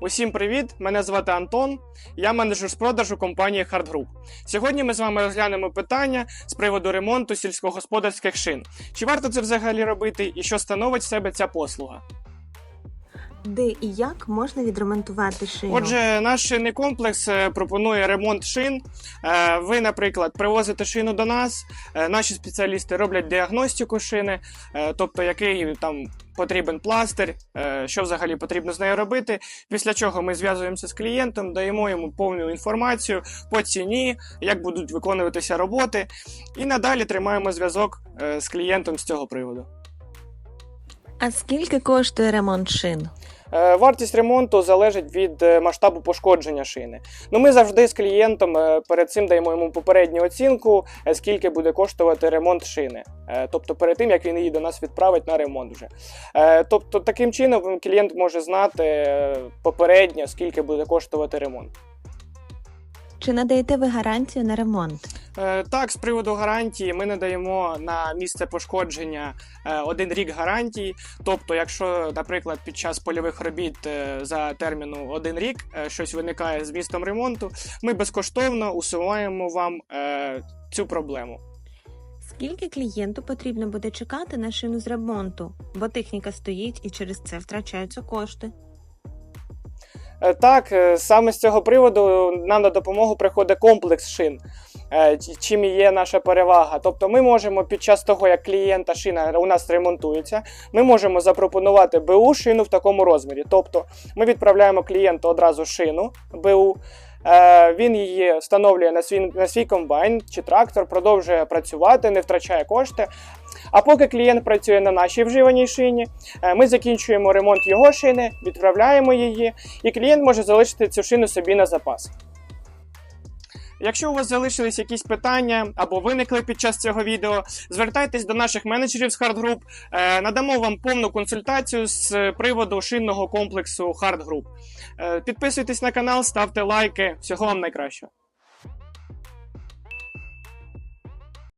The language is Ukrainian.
Усім привіт! Мене звати Антон. Я менеджер з продажу компанії Hard Group. Сьогодні ми з вами розглянемо питання з приводу ремонту сільськогосподарських шин. Чи варто це взагалі робити і що становить в себе ця послуга? Де і як можна відремонтувати шину? Отже, наш шинний комплекс е, пропонує ремонт шин. Е, Ви, наприклад, привозите шину до нас. е, Наші спеціалісти роблять діагностику шини, тобто який там потрібен пластир, е, що взагалі потрібно з нею робити. Після чого ми зв'язуємося з клієнтом, даємо йому повну інформацію по ціні, як будуть виконуватися роботи, і надалі тримаємо зв'язок е, з клієнтом з цього приводу. А скільки коштує ремонт шин? Е, Вартість ремонту залежить від е, масштабу пошкодження шини. Ну, ми завжди з клієнтом е, перед цим даємо йому попередню оцінку, скільки буде коштувати ремонт шини. Тобто перед тим, як він її до нас відправить на ремонт вже. Тобто, таким чином клієнт може знати попередньо, скільки буде коштувати ремонт. Чи надаєте ви гарантію на ремонт? Е, Так, з приводу гарантії ми надаємо на місце пошкодження е, один рік гарантії. Тобто, якщо, наприклад, під час польових робіт е, за терміну один рік щось виникає з містом ремонту, ми безкоштовно усуваємо вам цю проблему. Скільки клієнту потрібно буде чекати на шину з ремонту? Бо техніка стоїть і через це втрачаються кошти. Так, саме з цього приводу нам на допомогу приходить комплекс шин. Е, Чим є наша перевага. Тобто ми можемо під час того, як клієнта шина у нас ремонтується, ми можемо запропонувати БУ шину в такому розмірі. Тобто ми відправляємо клієнту одразу шину БУ, е, він її встановлює на свій, на свій комбайн чи трактор, продовжує працювати, не втрачає кошти. А поки клієнт працює на нашій вживаній шині, е, ми закінчуємо ремонт його шини, відправляємо її, і клієнт може залишити цю шину собі на запас. Якщо у вас залишились якісь питання або виникли під час цього відео, звертайтесь до наших менеджерів з Hard Group, е, надамо вам повну консультацію з приводу шинного комплексу Hard Group. Е, Підписуйтесь на канал, ставте лайки. Всього вам найкращого.